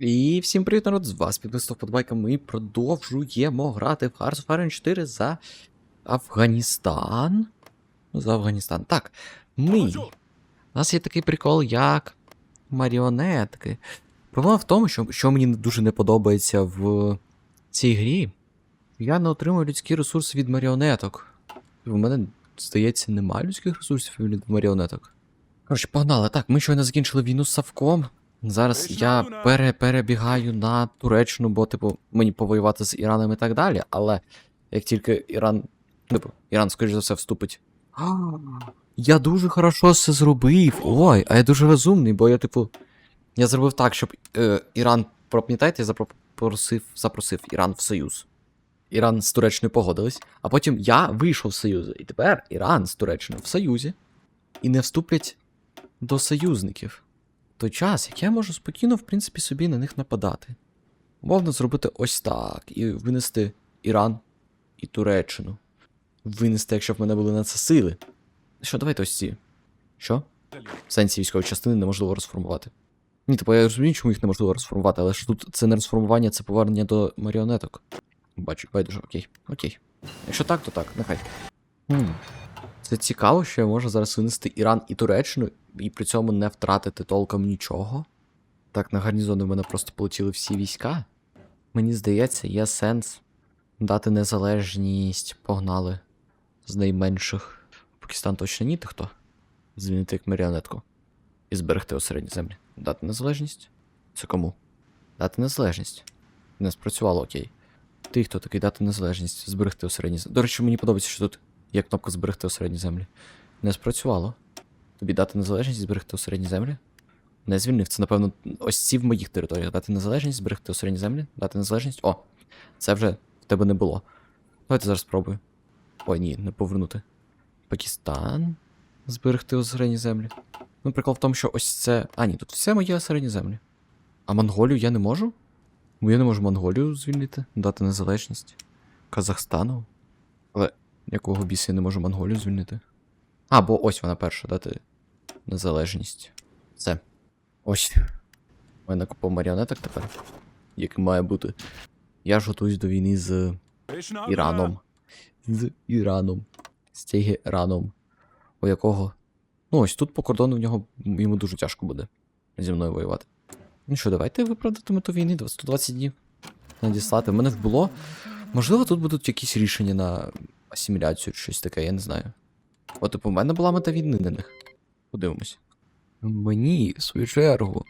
І всім привіт, народ, з вас підписав подбайка. Ми продовжуємо грати в Hearts of Iron 4 за Афганістан. Ну, за Афганістан. Так, ми. У нас є такий прикол, як маріонетки. Проблема в тому, що, що мені дуже не подобається в цій грі. Я не отримую людські ресурси від маріонеток. У мене, здається, немає людських ресурсів від маріонеток. Коротше, погнали. Так, ми щойно закінчили війну з Савком. Зараз я пере, перебігаю на Туреччину, бо, типу, мені повоювати з Іраном і так далі, але як тільки Іран. Типу, Іран, скоріш за все, вступить. Я дуже хорошо все зробив. Ой, а я дуже розумний, бо я, типу. Я зробив так, щоб е, Іран, пам'ятаєте, я запросив, запросив Іран в Союз. Іран з Туреччиною погодились, а потім я вийшов з Союзу. І тепер Іран з Туреччиною в Союзі і не вступлять до союзників. Той час, як я можу спокійно, в принципі, собі на них нападати. Можна зробити ось так, і винести Іран і Туреччину. Винести, якщо б мене були на це сили. Що, давайте ось ці. Що? В сенсі військової частини неможливо розформувати. Ні, типу, я розумію, чому їх неможливо розформувати, але ж тут це не розформування, це повернення до маріонеток. Бачу, байдуже, окей. Окей. Якщо так, то так, нехай. Хм. Це цікаво, що я можу зараз винести Іран і Туреччину, і при цьому не втратити толком нічого. Так, на гарнізони в мене просто полетіли всі війська. Мені здається, є сенс дати незалежність, погнали з найменших. Пакистан точно ні, ти хто? Звільнити як маріонетку. І зберегти осередні землі. Дати незалежність? Це кому? Дати незалежність. Не спрацювало, окей. Ти хто такий дати незалежність, зберегти осередні землі. До речі, мені подобається, що тут є кнопка зберегти осередні землі. Не спрацювало. Тобі дати незалежність, зберегти осередні землі? Не звільнив. Це, напевно, ось ці в моїх територіях. Дати незалежність, зберегти осередні землі, дати незалежність. О! Це вже в тебе не було. Давайте зараз спробую. Ой, ні, не повернути. Пакистан. Зберегти осередні землі. Ну, прикол в тому, що ось це. А, ні, тут все мої осередні землі. А Монголію я не можу? Бо я не можу Монголію звільнити, дати незалежність. Казахстану. Але якого біса я не можу Монголію звільнити? А, бо ось вона перша, дати незалежність. Все. Ось. У мене купа маріонеток тепер. Як має бути. Я ж готуюсь до війни з Іраном. З Іраном. З Тегераном. У якого. Ну, ось тут по кордону в нього йому дуже тяжко буде зі мною воювати. Ну що, давайте виправдати мету війни 120 днів. Надіслати. В мене ж було. Можливо, тут будуть якісь рішення на асиміляцію чи щось таке, я не знаю. От, типу, в мене була мета війни на них. Подивимось. Мені, в свою чергу.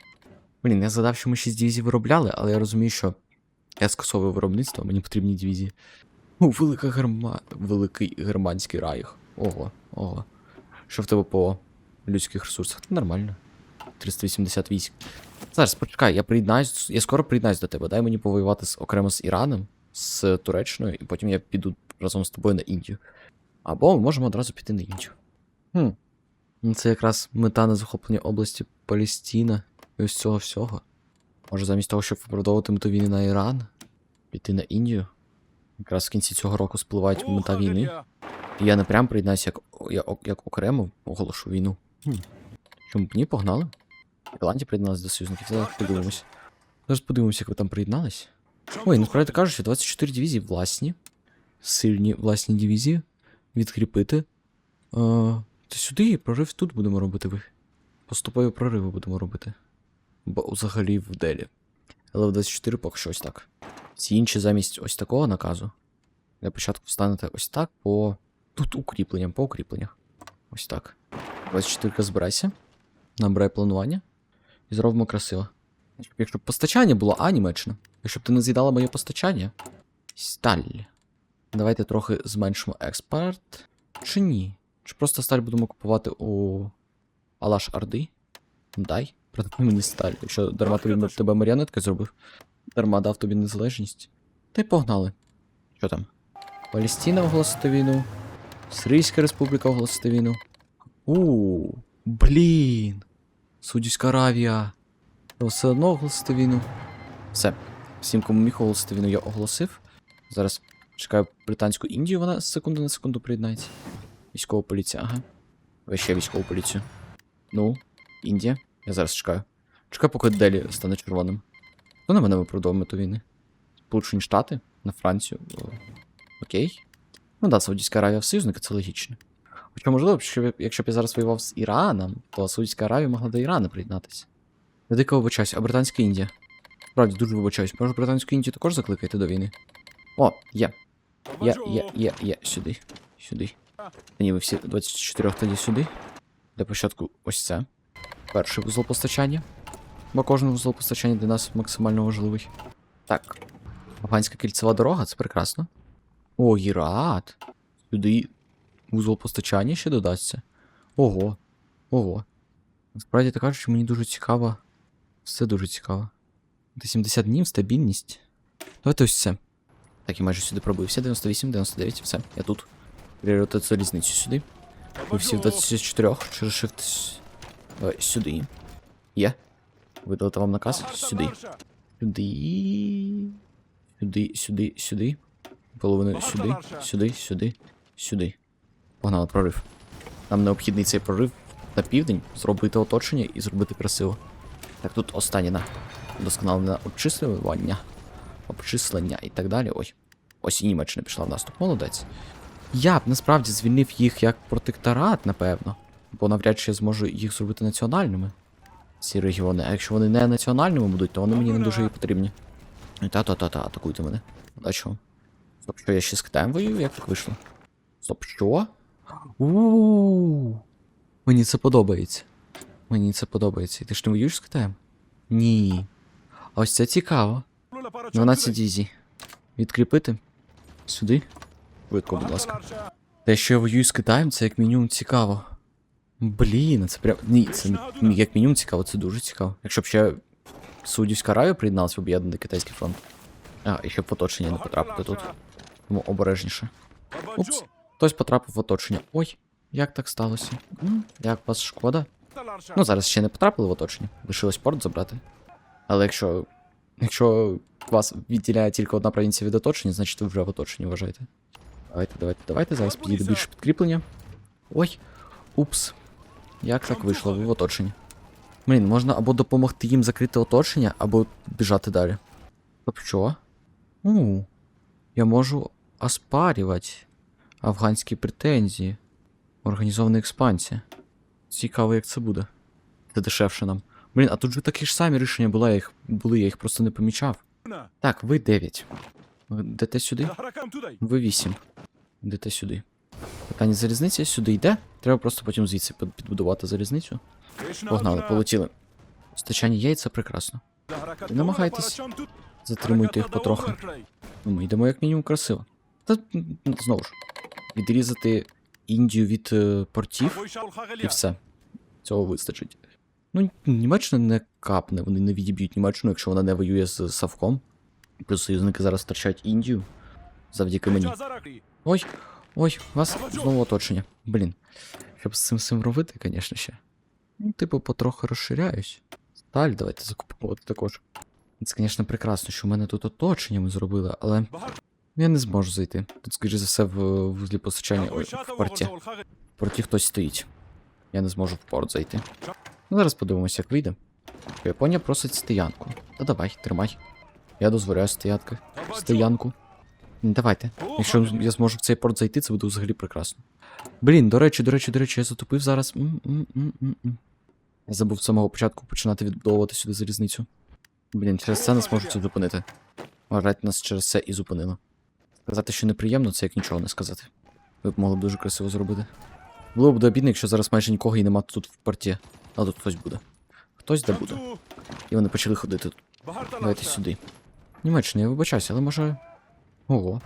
Блін, я згадав, що ми 6 дивізій виробляли, але я розумію, що я скасовую виробництво, мені потрібні дивізії. О, велика герма... Великий германський райх. Ого, ого. Що в тебе по людських ресурсах? Нормально. 380 військ. Зараз, почекай, я приєднаюсь. Я скоро приєднаюсь до тебе. Дай мені повоювати з, окремо з Іраном, з Туреччиною, і потім я піду разом з тобою на Індію. Або ми можемо одразу піти на Індію. Хм. Ну, Це якраз мета на захоплення області Палестіна і ось цього всього. Може, замість того, щоб виправдовувати мету війни на Іран, піти на Індію. Якраз в кінці цього року спливають мета війни. І я не прям приєднаюся як, як, як окремо оголошу війну. Хм. Чому б ні, погнали? Ірландія приєдналась до союзників. Зараз подивимось. Зараз подивимося, як ви там приєднались. Ой, насправді кажучи, 24 дивізії власні. Сильні власні дивізії. Відкріпити. Е, то сюди прорив тут будемо робити. Поступові прориви будемо робити. Бо взагалі в Делі. В 24 поки що ось так. Всі інші замість ось такого наказу. Для початку встанете ось так по. Тут укріпленням, по укріпленнях. Ось так. 24 збирайся. Набирай планування. І зробимо красиво. Якщо б постачання було, а. Якщо б ти не з'їдала моє постачання. Сталь. Давайте трохи зменшимо експорт. Чи ні? Чи просто сталь будемо купувати у Алаш Арди? Дай. Продай мені сталь. Якщо дарма тобі на тебе маріонетка зробив. Дарма дав тобі незалежність. Та й погнали. Що там? Палестина оголосити війну. Сирійська республіка оголосити війну. У, блін. Суддівська Аравія. Але все одно оголосити війну. Все. Всім, кому міг оголосити війну, я оголосив. Зараз чекаю британську Індію, вона з секунди на секунду приєднається. Військова поліція, ага. Ви ще військову поліцію. Ну, Індія. Я зараз чекаю. Чекаю, поки Делі стане червоним. Хто на мене виправдовує мету війни? Сполучені Штати? На Францію? О, Окей. Ну да, Саудівська Аравія в союзника, це логічно. Хоча, можливо, якщо б, я зараз воював з Іраном, то Саудівська Аравія могла до Ірану приєднатися. Я дико вибачаюсь, а Британська Індія? Справді дуже вибачаюсь. Може Британську Індію також закликати до війни? О, є. Є, є, є, є. Сюди. Сюди. Та ні, ви всі 24 тоді сюди. Для початку ось це. Перший вузол постачання. Бо кожен вузол постачання для нас максимально важливий. Так. Афганська кільцева дорога, це прекрасно. О, Гірат. Сюди вузол постачання ще додасться. Ого. Ого. Насправді так кажучи, мені дуже цікаво. Все дуже цікаво. До 70 днів, стабільність. Давайте ось це. Так, я майже сюди пробився. 98, 99, все, я тут. Пріоритет залізницю сюди. Ви всі в 24 через shift сюди. Є. Видалити вам наказ? Сюди. Сюди. Сюди, сюди, сюди. Половину сюди, сюди, сюди, сюди. Погнали, прорив. Нам необхідний цей прорив на південь, зробити оточення і зробити красиво. Так, тут останнє на досконалене обчислювання, обчислення і так далі. Ой. Ось і Німеччина пішла в наступ. Молодець. Я б насправді звільнив їх як протекторат, напевно. Бо навряд чи я зможу їх зробити національними. Ці регіони. А якщо вони не національними будуть, то вони мені не дуже і потрібні. Та-та-та-та, атакуйте мене. Удачі вам. Стоп, що я ще з Китаєм воюю? Як так вийшло? Стоп, що? у Мені це подобається. Мені це подобається. І ти ж не воюєш з Китаєм? Ні. А ось це цікаво. 12 дізі. Відкріпити? Сюди? Швидко, будь ласка. Те, що я воюю з Китаєм, це як мінімум цікаво. Блін, це прям. Ні, це як мінімум цікаво, це дуже цікаво. Якщо б ще Саудівська Аравія приєдналася в об'єднаний китайський фронт. А, і щоб в оточення не потрапити тут. Тому обережніше. Упс. Хтось потрапив в оточення. Ой, як так сталося? М, Як вас шкода? Ну, зараз ще не потрапили в оточення. Лишилось порт забрати. Але якщо. Якщо вас відділяє тільки одна провінція від оточення, значить ви вже в оточенні вважаєте. Давайте, давайте, давайте. Зараз підійде більше підкріплення. Ой, упс. Як так вийшло? Ви в оточенні. Блін, можна або допомогти їм закрити оточення, або біжати далі. Стоп, що? У, я можу оспарювати афганські претензії. Організована експансія. Цікаво, як це буде. Це дешевше нам. Блін, а тут же такі ж самі рішення були, я їх, були, я їх просто не помічав. Так, ви 9. Ви Йдете сюди? Ви 8. Йдете сюди. Питання залізниця сюди йде. Треба просто потім звідси підбудувати залізницю. Погнали, полетіли. Постачання яйця прекрасно. намагайтесь. Затримуйте їх потрохи. Ну, ми йдемо як мінімум красиво. Та знову ж. Відрізати Індію від е, портів і все. Цього вистачить. Ну, Німеччина не капне, вони не відіб'ють Німеччину, якщо вона не воює з Савком. Плюс союзники зараз втрачають Індію. Завдяки мені. Ой, ой, вас знову оточення. Блін. Щоб з цим всім робити, звісно, ще. Ну, типу, потроху розширяюсь. Сталь давайте закуповувати також. Це, звісно, прекрасно, що в мене тут оточення ми зробили, але я не зможу зайти. Тут, скоріше за все, в вузлі постачання ой, в порті. В порті хтось стоїть. Я не зможу в порт зайти. Ну, зараз подивимося, як вийде. Японія просить стоянку. Та давай, тримай. Я дозволяю стоянки. Стоянку. Давайте. Якщо я зможу в цей порт зайти, це буде взагалі прекрасно. Блін, до речі, до речі, до речі, я затупив зараз. Я забув з самого початку починати відбудовувати сюди залізницю. Блін, через це нас можуть зупинити. Вважайте, нас через це і зупинили. Сказати, що неприємно, це як нічого не сказати. Ви б могли б дуже красиво зробити. Було б обідно, якщо зараз майже нікого і нема тут в порті. А тут хтось буде. Хтось де буде. І вони почали ходити тут. Давайте сюди. Німеччина, я вибачаюся, але може. Ого.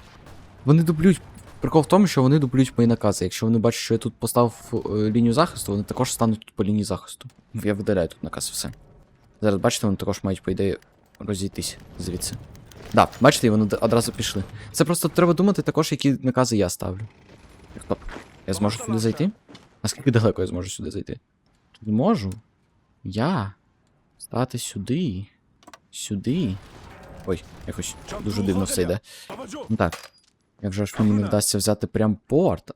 Вони дублюють. Прикол в тому, що вони дублюють мої накази. Якщо вони бачать, що я тут поставив е, лінію захисту, вони також стануть тут по лінії захисту. Я видаляю тут наказ все. Зараз бачите, вони також мають, по ідеї, розійтись звідси. Да, бачите, вони одразу пішли. Це просто треба думати також, які накази я ставлю. Стоп. Я зможу сюди зайти? Наскільки далеко я зможу сюди зайти? Зможу? Я стати сюди. Сюди. Ой, якось дуже дивно все йде. Ну Так. Як же ж мені не вдасться взяти прям порт?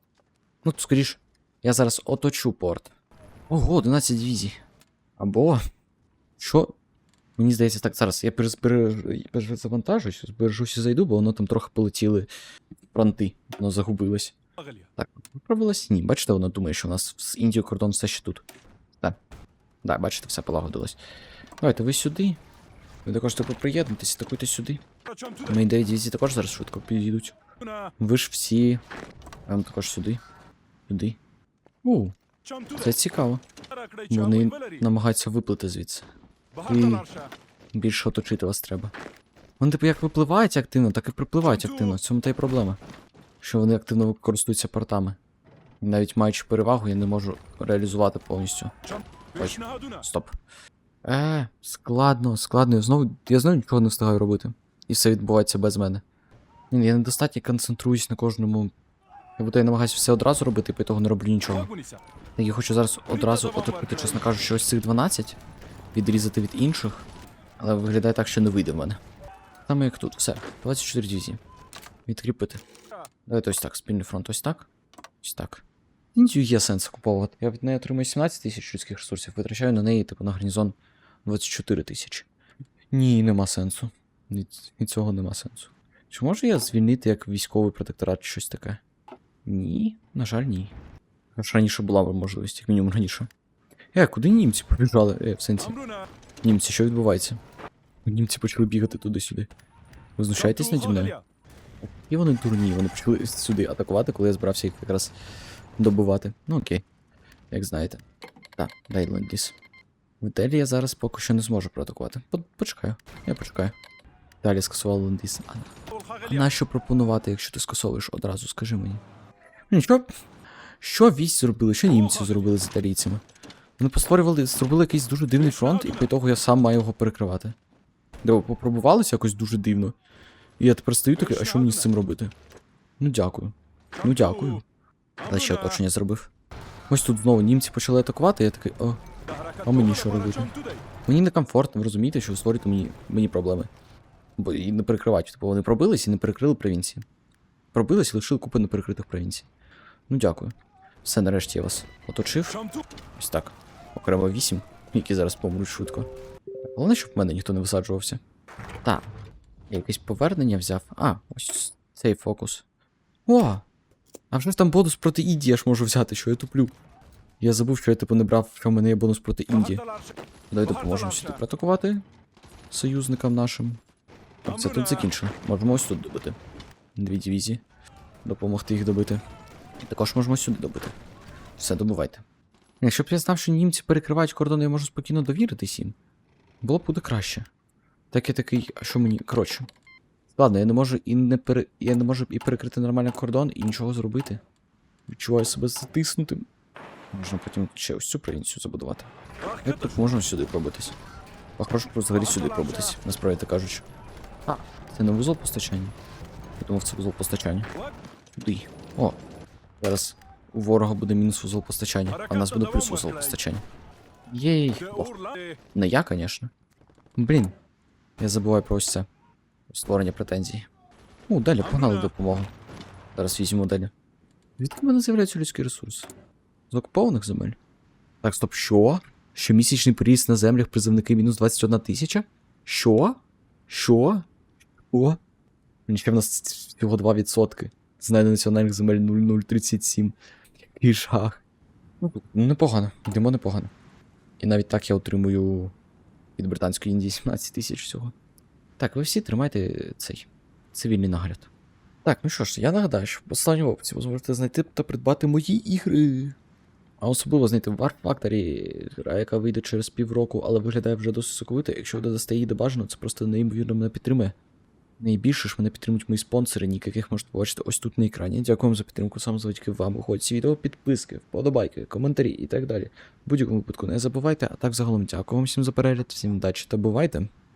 Ну, скоріш, я зараз оточу порт. Ого, 11 дивізій. Або. Що? Мені здається, так зараз. Я перезавантажусь, збережусь і зайду, бо воно там трохи полетіли фронти. Воно загубилось. Так, виправилось? Ні, бачите, воно думає, що у нас з Індією кордон все ще тут. Да, бачите, все полагодилось. Давайте ви сюди. Ви також типу приєднуйтесь, атакуйте сюди. Мої дев'ять дивізії також зараз швидко підійдуть. Ви ж всі. Вам також сюди. Сюди. У, це цікаво. Вони намагаються виплити звідси. І більше оточити вас треба. Вони типу як випливають активно, так і припливають активно. В цьому та й проблема. Що вони активно користуються портами. Навіть маючи перевагу, я не можу реалізувати повністю. Ой. Стоп. Е, складно, складно. Я знову я знову нічого не встигаю робити. І все відбувається без мене. Я недостатньо концентруюсь на кожному. Я буду я намагаюся все одразу робити, і того не роблю нічого. Я хочу зараз одразу отримати, чесно кажучи, ось цих 12, відрізати від інших. Але виглядає так, що не вийде в мене. Саме як тут, все. 24 дивізії. Відкріпити. Давайте ось так, спільний фронт, ось так. Ось так. Індію є сенс купувати. Я від неї отримую 17 тисяч людських ресурсів, витрачаю на неї, типу, на гарнізон 24 тисячі. Ні, нема сенсу. І цього нема сенсу. Чи можу я звільнити як військовий протекторат чи щось таке? Ні, на жаль, ні. Аж раніше була би можливість, як мінімум раніше. Е, куди німці побіжали? Е, в сенсі. Німці, що відбувається? Німці почали бігати туди-сюди. Ви знущаєтесь наді мною? І вони дурні, вони почали сюди атакувати, коли я збирався їх якраз добувати. Ну окей, як знаєте. Так, дай лендіс. Метелі я зараз поки що не зможу проатакувати. Почекаю, я почекаю. Далі скасував лендіс. А нащо пропонувати, якщо ти скасовуєш одразу, скажи мені. Ну, Нічого. Що вісь зробили? Що німці зробили з італійцями? Вони постворювали, зробили якийсь дуже дивний фронт, і по того я сам маю його перекривати. Де попробувалися якось дуже дивно. І я тепер стою такий, а що мені з цим робити? Ну дякую. Ну дякую. Але ще оточення зробив. Ось тут знову німці почали атакувати, я такий. О, а мені що робити? Мені некомфортно, ви розумієте, що ви створюєте мені мені проблеми. Бо і не перекривають. Типу вони пробились і не перекрили провінції. Пробились і лишили купи неперекритих провінцій. Ну дякую. Все нарешті я вас оточив. Ось так. Окремо вісім, які зараз помруть швидко. Головне, щоб в мене ніхто не висаджувався. Так. Я якесь повернення взяв. А, ось цей фокус. О! А вже ж там бонус проти Індії я ж можу взяти, що я туплю. Я забув, що я типу не брав, що в мене є бонус проти Індії. Давай допоможемо сюди проатакувати союзникам нашим. Так, це тут закінчено. Можемо ось тут добити. Дві дивізії. Допомогти їх добити. Також можемо сюди добити. Все, добувайте. Якщо б я знав, що німці перекривають кордони, я можу спокійно довіритись їм. Було б буде краще. Так я такий, а що мені. Коротше, Ладно, я не можу і не пере... я не можу і перекрити нормально кордон і нічого зробити. Відчуваю себе затиснутим. Можна потім ще ось цю провінцію забудувати. Як тут можна сюди пробитись? А хорошо взагалі сюди пробитись, насправді кажучи. А, це не вузол постачання. Я думав, це вузол постачання. Туди. О. Зараз у ворога буде мінус вузол постачання, а у нас буде плюс вузол постачання. Єй. О. Не я, звісно. Блін. Я забуваю про ось це. Створення претензій. О, далі, погнали допомогу. Зараз візьмемо далі. Звідки в мене з'являються людські ресурси? З окупованих земель? Так, стоп, що? Щомісячний приріст на землях призовники мінус 21 тисяча? Що? Що? О? Нічого в нас всього 2%. З національних земель 0037. Який жах. Ну, непогано, йдемо непогано. І навіть так я отримую від Британської Індії 17 тисяч всього. Так, ви всі тримайте цей цивільний нагляд. Так, ну що ж, я нагадаю, що в останній опції ви зможете знайти та придбати мої ігри. А особливо знайти War Factory, гра, яка вийде через півроку, але виглядає вже досить соковито. Якщо ви додасте її до бажаного, це просто неймовірно мене підтримує. Найбільше ж мене підтримують мої спонсори, яких можете побачити ось тут на екрані. Дякую вам за підтримку, сам завдяки вам виходять ці відео, підписки, вподобайки, коментарі і так далі. В будь-якому випадку не забувайте, а так загалом дякую вам всім за перегляд, всім удачі та бувайте!